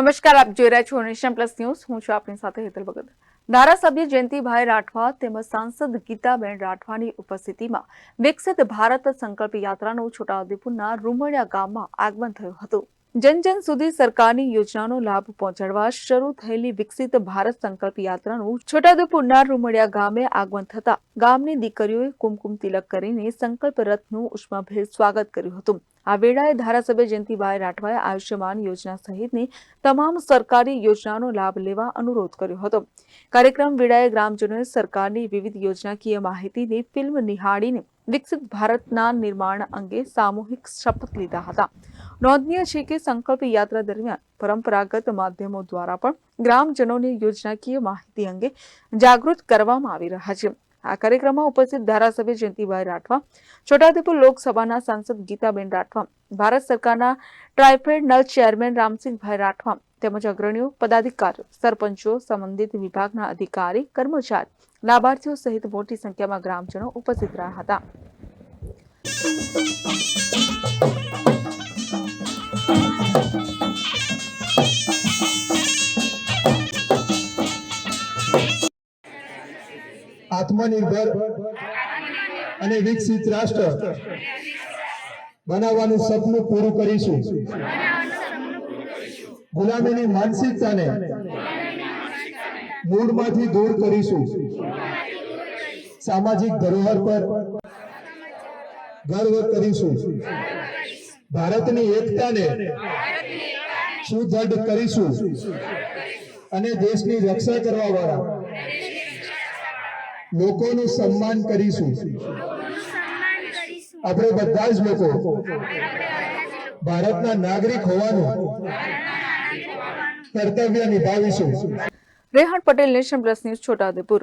નમસ્કાર, આપ જોઈ રહ્યા છો નેશન પ્લસ ન્યૂઝ. હું છું આપની સાથે હેતલ ભગત. ધારાસભ્ય જયંતિભાઈ રાઠવા તેમજ સાંસદ ગીતાબેન રાઠવાની ઉપસ્થિતિમાં વિકસિત ભારત સંકલ્પ યાત્રાનું છોટાઉદેપુરના રૂમણિયા ગામમાં આગમન થયું હતું. જન જન સુધી સરકારની યોજનાનો લાભ પહોંચાડવા શરૂ થયેલી વિકસિત ભારત સંકલ્પ યાત્રાનું છોટાઉદેપુરના રૂમડિયા ગામે આગમન થતા ગામની દીકરીઓએ કુમકુમ તિલક કરીને સંકલ્પ રથનું ઉષ્માભેર સ્વાગત કર્યું હતું. આ વેળાએ ધારાસભ્ય જયંતિભાઈ રાઠવાએ આયુષ્યમાન યોજના સહિતની તમામ સરકારી યોજનાનો લાભ લેવા અનુરોધ કર્યો હતો. કાર્યક્રમ વેળાએ ગ્રામજનોએ સરકારની વિવિધ યોજનાકીય માહિતીની ફિલ્મ નિહાળીને વિકસિત ભારતના નિર્માણ અંગે સામૂહિક શપથ લીધા હતા. નોંધનીય છે કે સંકલ્પ યાત્રા દરમિયાન પરંપરાગત માધ્યમો દ્વારા પણ ગ્રામજનોને યોજનાકીય માહિતી અંગે જાગૃત કરવામાં આવી રહ્યા છે. આ કાર્યક્રમમાં ઉપસ્થિત ધારાસભ્ય જયંતિભાઈ રાઠવા, છોટાઉદેપુર લોકસભાના સાંસદ ગીતાબેન રાઠવા, ભારત સરકારના ટ્રાઇફેડ નલ ચેરમેન રામસિંહભાઈ રાઠવા તેમજ અગ્રણીઓ પદાધિકારીઓ સરપંચો, સંબંધિત વિભાગના અધિકારી, કર્મચારી, લાભાર્થીઓ સહિત મોટી સંખ્યામાં ગ્રામજનો ઉપસ્થિત રહ્યા હતા. આત્મનિર્ભર અને વિકસિત રાષ્ટ્ર બનાવવાનું સપનું પૂરું કરીશું. ગુલામીની માનસિકતાને મૂળમાંથી દૂર કરીશું. સામાજિક ધરોહર પર ગર્વ કરીશું. ભારતની એકતાને સુદૃઢ કરીશું. અને દેશની રક્ષા કરવા વાળા લોકોનું સન્માન કરીશું. આપણે બધા જ લોકો. ભારતના નાગરિક હોવાનું કર્તવ્ય નિભાવીશું. Rehan Patel nation plus news, Chhota Udepur.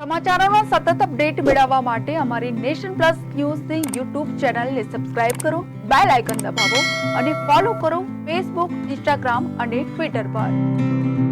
સમાચારોનો સતત અપડેટ મેળવવા માટે અમારી નેશન પ્લસ ન્યૂઝની યુટ્યુબ ચેનલને સબસ્ક્રાઇબ કરો, બેલ આઇકન દબાવો અને ફોલો કરો ફેસબુક, ઇન્સ્ટાગ્રામ અને ટ્વિટર પર.